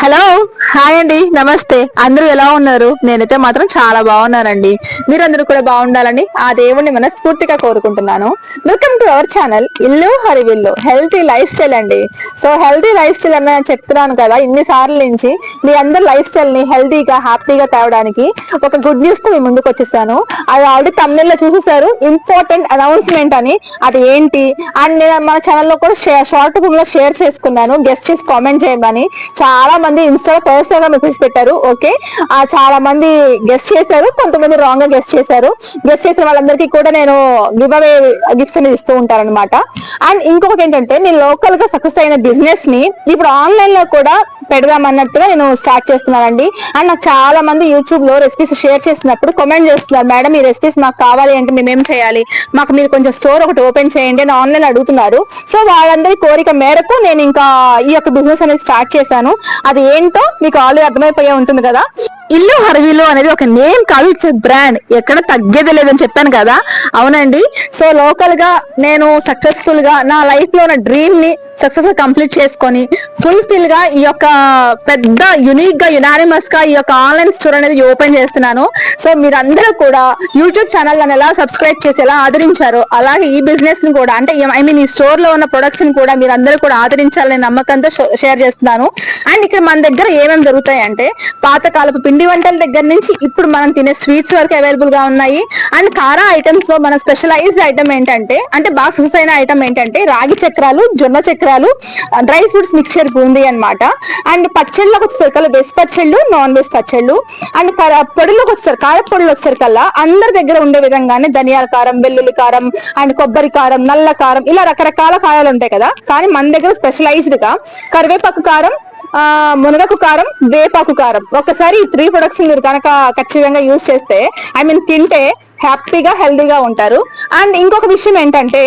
Hello hi అండి నమస్తే. అందరూ ఎలా ఉన్నారు? నేనైతే మాత్రం చాలా బాగున్నానండి. మీరందరూ కూడా బాగుండాలని ఆ దేవుణ్ణి మనస్ఫూర్తిగా కోరుకుంటున్నాను. Welcome to our channel Illu Harivillu. Healthy life style అండి. సో హెల్తీ లైఫ్ స్టైల్ అని చెప్తున్నాను కదా ఇన్ని సార్లు నుంచి మీ అందరి లైఫ్ స్టైల్ని హెల్తీగా హ్యాపీగా తేవడానికి ఒక గుడ్ న్యూస్తో మీ ముందుకు వచ్చేసాను. అది ఆల్రెడీ తమిళలో చూసేసారు ఇంపార్టెంట్ అనౌన్స్మెంట్ అని. అది ఏంటి? అండ్ నేను మన ఛానల్లో కూడా షార్ట్ రూమ్లో షేర్ చేసుకున్నాను. గెస్ట్ చేసి కామెంట్ చేయమని. చాలా మంది ఇన్స్టాలో పర్సనల్గా మెసేజ్ పెట్టారు ఓకే ఆ చాలా మంది గెస్ట్ చేశారు కొంతమంది రాంగ్గా గెస్ట్ చేశారు. గెస్ట్ చేసిన వాళ్ళందరికీ కూడా నేను గివ్ అవే గిఫ్ట్స్ అనేది ఇస్తూ ఉంటాను అనమాట అండ్ ఇంకొకటి ఏంటంటే నేను లోకల్గా సక్సెస్ అయిన బిజినెస్ని ఇప్పుడు ఆన్లైన్లో కూడా పెడదాం అన్నట్టుగా నేను స్టార్ట్ చేస్తున్నానండి. అండ్ నాకు చాలా మంది యూట్యూబ్లో రెసిపీస్ షేర్ చేసినప్పుడు కామెంట్ చేస్తున్నారు. మేడం ఈ రెసిపీస్ మాకు కావాలి అంటే మేము ఏం చేయాలి? మాకు మీరు కొంచెం స్టోర్ ఒకటి ఓపెన్ చేయండి అని ఆన్లైన్ అడుగుతున్నారు. సో వాళ్ళందరి కోరిక మేరకు నేను ఇంకా ఈ యొక్క బిజినెస్ అనేది స్టార్ట్ చేశాను. అది ఏంటో మీకు ఆల్రెడీ అర్థమైపోయే ఉంటుంది కదా. ఇల్లు హర్వీలు అనేది ఒక నేమ్ కాదు ఇట్స్ బ్రాండ్ ఎక్కడ తగ్గేది లేదని చెప్పాను కదా. అవునండి. సో లోకల్గా నేను సక్సెస్ఫుల్గా నా లైఫ్లో ఉన్న డ్రీమ్ని సక్సెస్ కంప్లీట్ చేసుకొని ఫుల్ఫిల్గా ఈ యొక్క పెద్ద యునిక్గా యునానిమస్గా ఈ యొక్క ఆన్లైన్ స్టోర్ అనేది ఓపెన్ చేస్తున్నాను. సో మీరందరూ కూడా యూట్యూబ్ ఛానల్ నన్ను ఎలా సబ్స్క్రైబ్ చేసి ఎలా ఆదరించారో అలాగే ఈ బిజినెస్ని కూడా అంటే ఐ మీన్ ఈ స్టోర్లో ఉన్న ప్రొడక్ట్స్ని కూడా మీరందరూ కూడా ఆదరించాలనే నమ్మకంతో షేర్ చేస్తున్నాను. అండ్ ఇక్కడ మన దగ్గర ఏమేమి దొరుకుతాయి అంటే పాతకాలపు పిండి వంటల దగ్గర నుంచి ఇప్పుడు మనం తినే స్వీట్స్ వరకు అవైలబుల్గా ఉన్నాయి. అండ్ కారా ఐటమ్స్లో మన స్పెషలైజ్డ్ ఐటమ్ ఏంటంటే అంటే బాగా సక్సెస్ అయిన ఐటమ్ ఏంటంటే రాగి చక్రాలు జొన్న చక్రాలు డ్రై ఫ్రూట్స్ మిక్చర్ బూందీ అన్నమాట. అండ్ పచ్చళ్ళకి వచ్చేసరికి వెజ్ పచ్చళ్ళు నాన్ వెజ్ పచ్చళ్ళు అండ్ పొడిలోకి వచ్చేసరి కార పొడులు వచ్చేసరికల్లా అందరి దగ్గర ఉండే విధంగానే ధనియాల కారం వెల్లుల్లి కారం అండ్ కొబ్బరి కారం నల్ల కారం ఇలా రకరకాల కారాలు ఉంటాయి కదా. కానీ మన దగ్గర స్పెషలైజ్డ్గా కరివేపాకు కారం మునగకు కారం వేపాకు కారం. ఒకసారి ఈ త్రీ ప్రొడక్ట్స్ మీరు కనుక ఖచ్చితంగా యూజ్ చేస్తే ఐ మీన్ తింటే హ్యాపీగా హెల్దీగా ఉంటారు. అండ్ ఇంకొక విషయం ఏంటంటే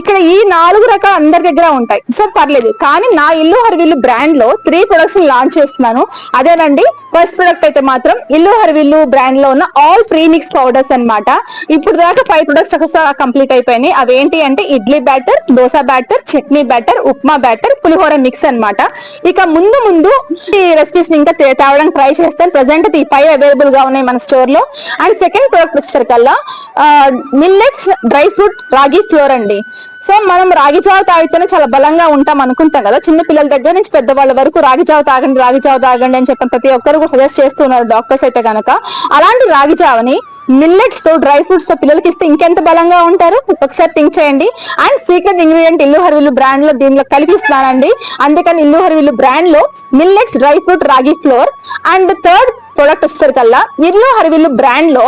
ఇక్కడ ఈ నాలుగు రకాల అందరి దగ్గర ఉంటాయి. సో పర్లేదు. కానీ నా ఇల్లు హర్విల్లు బ్రాండ్లో త్రీ ప్రొడక్ట్స్ లాంచ్ చేస్తున్నాను. అదేనండి ఫస్ట్ ప్రొడక్ట్ అయితే మాత్రం ఇల్లు హర్విల్లు బ్రాండ్లో ఉన్న ఆల్ ప్రీమిక్స్ పౌడర్స్ అనమాట ఇప్పుడు దాకా ఫైవ్ ప్రొడక్ట్స్ ఒకసారి కంప్లీట్ అయిపోయినాయి. అవేంటి అంటే idli batter dosa batter chutney batter upma batter pulihora mix అనమాట ఇక ముందు ముందు ఈ రెసిపీస్ ఇంకా తే- తేవడానికి ట్రై చేస్తాను ప్రజెంట్ ఈ ఫైవ్ అవైలబుల్గా ఉన్నాయి మన స్టోర్లో. అండ్ సెకండ్ ప్రోడక్ట్ వచ్చేసరికల్లా millets dry fruit ragi flour అండి. సో మనం రాగి జావ తాగితేనే చాలా బలంగా ఉంటాం అనుకుంటాం కదా. చిన్న పిల్లల దగ్గర నుంచి పెద్దవాళ్ళ వరకు రాగి జావ తాగండి రాగి జావ తాగండి అని చెప్పిన ప్రతి ఒక్కరు కూడా సజెస్ట్ చేస్తున్నారు డాక్టర్స్ అయితే కనుక అలాంటి రాగి జావని మిల్లెట్స్తో డ్రై ఫ్రూట్స్తో పిల్లలకి ఇస్తే ఇంకెంత బలంగా ఉంటారు? ఒకసారి థింక్ చేయండి. అండ్ సీక్రెట్ ఇంగ్రీడియంట్ ఇల్లు హరివిల్లు బ్రాండ్లో దీనిలో కలిపిస్తున్నానండి అందుకని ఇల్లు హరివిల్లు బ్రాండ్లో millets dry fruit ragi flour and third product వచ్చేసరికల్లా ఇల్లు హరివిల్లు బ్రాండ్లో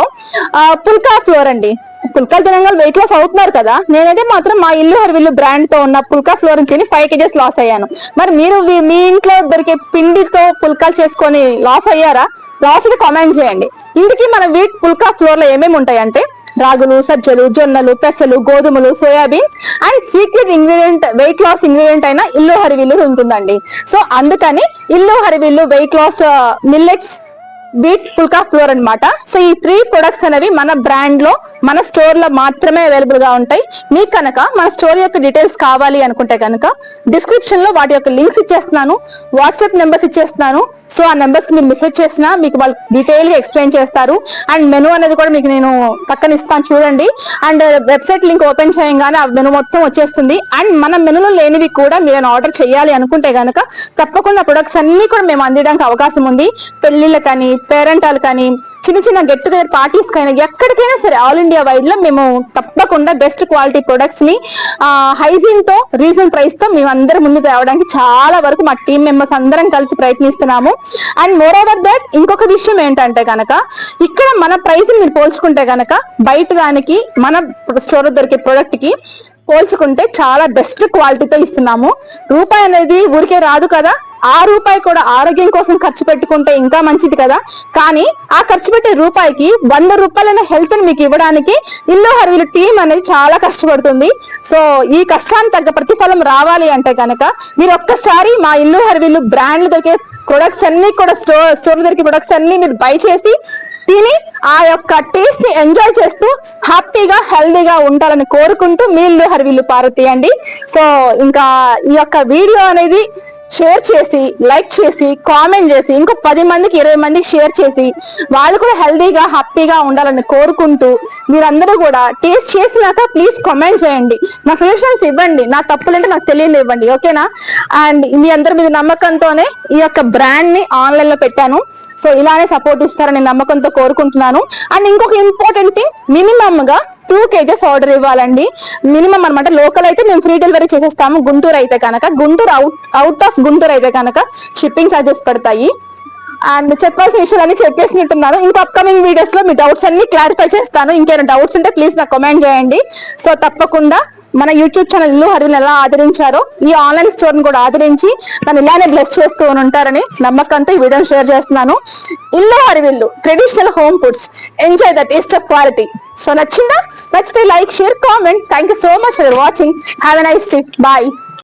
పుల్కా ఫ్లోర్ అండి. పుల్కా తినంగా వెయిట్ లాస్ అవుతున్నారు కదా. నేనైతే మాత్రం మా ఇల్లు హరివిల్లు బ్రాండ్తో ఉన్న పుల్కా ఫ్లోర్ తిని ఫైవ్ కేజెస్ లాస్ అయ్యాను. మరి మీరు మీ- ఇంట్లో దొరికే పిండితో పుల్కాలు చేసుకొని లాస్ అయ్యారా? లాస్ కామెంట్ చేయండి. ఇందుకే మన వీట్ పుల్కా ఫ్లోర్లో ఏమేమి ఉంటాయంటే రాగులు సజ్జలు జొన్నలు పెసలు గోధుమలు soybeans and secret ingredient weight loss ingredient అయిన ఇల్లు హరివిల్లు ఉంటుందండి. సో అందుకని Illu Harivillu weight loss millets beet phulka flour అనమాట సో ఈ త్రీ ప్రొడక్ట్స్ అనేవి మన బ్రాండ్లో మన స్టోర్లో మాత్రమే అవైలబుల్గా ఉంటాయి. మీకు కనుక మన స్టోర్ యొక్క డీటెయిల్స్ కావాలి అనుకుంటే కనుక డిస్క్రిప్షన్లో వాటి యొక్క లింక్స్ ఇచ్చేస్తున్నాను వాట్సాప్ నెంబర్స్ ఇచ్చేస్తున్నాను. సో ఆ నెంబర్స్ మీరు మెసేజ్ చేసినా మీకు వాళ్ళు డీటెయిల్గా ఎక్స్ప్లెయిన్ చేస్తారు. అండ్ మెనూ అనేది కూడా మీకు నేను పక్కన ఇస్తాను చూడండి. అండ్ వెబ్సైట్ లింక్ ఓపెన్ చేయగానే ఆ మెనూ మొత్తం వచ్చేస్తుంది. అండ్ మన మెనూలో లేనివి కూడా మీరు ఆర్డర్ చేయాలి అనుకుంటే కనుక తప్పకుండా ప్రొడక్ట్స్ అన్ని కూడా మేము అందించడానికి అవకాశం ఉంది. పెళ్ళిళ్ళకని పేరెంట్ వాళ్ళు కానీ చిన్న చిన్న గెట్ టుగెదర్ పార్టీస్ కైనా ఎక్కడికైనా సరే ఆల్ ఇండియా వైడ్లో మేము తప్పకుండా బెస్ట్ క్వాలిటీ ప్రొడక్ట్స్ని హైజీన్తో రీజన్ ప్రైస్తో మేము అందరం ముందు తేవడానికి చాలా వరకు మా టీం మెంబర్స్ అందరం కలిసి ప్రయత్నిస్తున్నాము. అండ్ మోర్ ఓవర్ దట్ ఇంకొక విషయం ఏంటంటే కనుక ఇక్కడ మన ప్రైస్ మీరు పోల్చుకుంటే కనుక బయట దానికి మన స్టోర్ దొరికే ప్రొడక్ట్కి పోల్చుకుంటే చాలా బెస్ట్ క్వాలిటీతో ఇస్తున్నాము. రూపాయి అనేది ఊరికే రాదు కదా. ఆ రూపాయి కూడా ఆరోగ్యం కోసం ఖర్చు పెట్టుకుంటే ఇంకా మంచిది కదా. కానీ ఆ ఖర్చు పెట్టే రూపాయికి వంద రూపాయలైన హెల్త్ని మీకు ఇవ్వడానికి ఇల్లు హర్విలు టీం అనేది చాలా కష్టపడుతుంది. సో ఈ కష్టానికి తగ్గ ప్రతిఫలం రావాలి అంటే కనుక మీరు ఒక్కసారి మా ఇల్లు హర్విలు బ్రాండ్లు దొరికే ప్రొడక్ట్స్ అన్ని కూడా స్టోర్ స్టోర్ దొరికే ప్రొడక్ట్స్ అన్ని మీరు బై చేసి తిని ఆ యొక్క టేస్ట్ని ఎంజాయ్ చేస్తూ హ్యాపీగా హెల్దీగా ఉండాలని కోరుకుంటూ మీ ఇల్లు పారుతీయండి. సో ఇంకా ఈ యొక్క వీడియో అనేది షేర్ చేసి లైక్ చేసి కామెంట్ చేసి ఇంకో పది మందికి ఇరవై మందికి షేర్ చేసి వాళ్ళు కూడా హెల్దీగా హ్యాపీగా ఉండాలని కోరుకుంటూ మీరందరూ కూడా టేస్ట్ చేసినాక ప్లీజ్ కామెంట్ చేయండి. నా సొల్యూషన్స్ ఇవ్వండి. నా తప్పులంటే నాకు తెలియదు ఇవ్వండి. ఓకేనా అండ్ మీ అందరి మీద నమ్మకంతోనే ఈ యొక్క బ్రాండ్ని ఆన్లైన్లో పెట్టాను. సో ఇలానే సపోర్ట్ ఇస్తారని నమ్మకంతో కోరుకుంటున్నాను. అండ్ ఇంకొక ఇంపార్టెంట్ థింగ్ మినిమమ్గా టూ కేజెస్ ఆర్డర్ ఇవ్వాలండి. మినిమం అన్నమాట లోకల్ అయితే మేము ఫ్రీ డెలివరీ చేసేస్తాము. గుంటూరు అయితే కనుక Guntur out out of Guntur అయితే కనుక షిప్పింగ్ ఛార్జెస్ పడతాయి. అండ్ చెప్పాల్సిన విషయాలన్నీ చెప్పేసినట్టున్నాను. ఇంకా అప్కమింగ్ వీడియోస్లో మీ డౌట్స్ అన్ని క్లారిఫై చేస్తాను. ఇంకేమైనా డౌట్స్ ఉంటే ప్లీజ్ నాకు కమెంట్ చేయండి. సో తప్పకుండా మన యూట్యూబ్ ఛానల్ ఇల్లు హరిని ఎలా ఆదరించారో ఈ ఆన్లైన్ స్టోర్ని కూడా ఆదరించి నన్ను ఇలానే బ్లెస్ చేస్తూ ఉంటారని నమ్మకంతో ఈ వీడియోని షేర్ చేస్తున్నాను. Illu Harivillu traditional home foods enjoy the taste of quality so నచ్చిందా? నచ్చితే like share comment thank you so much for watching have a nice day bye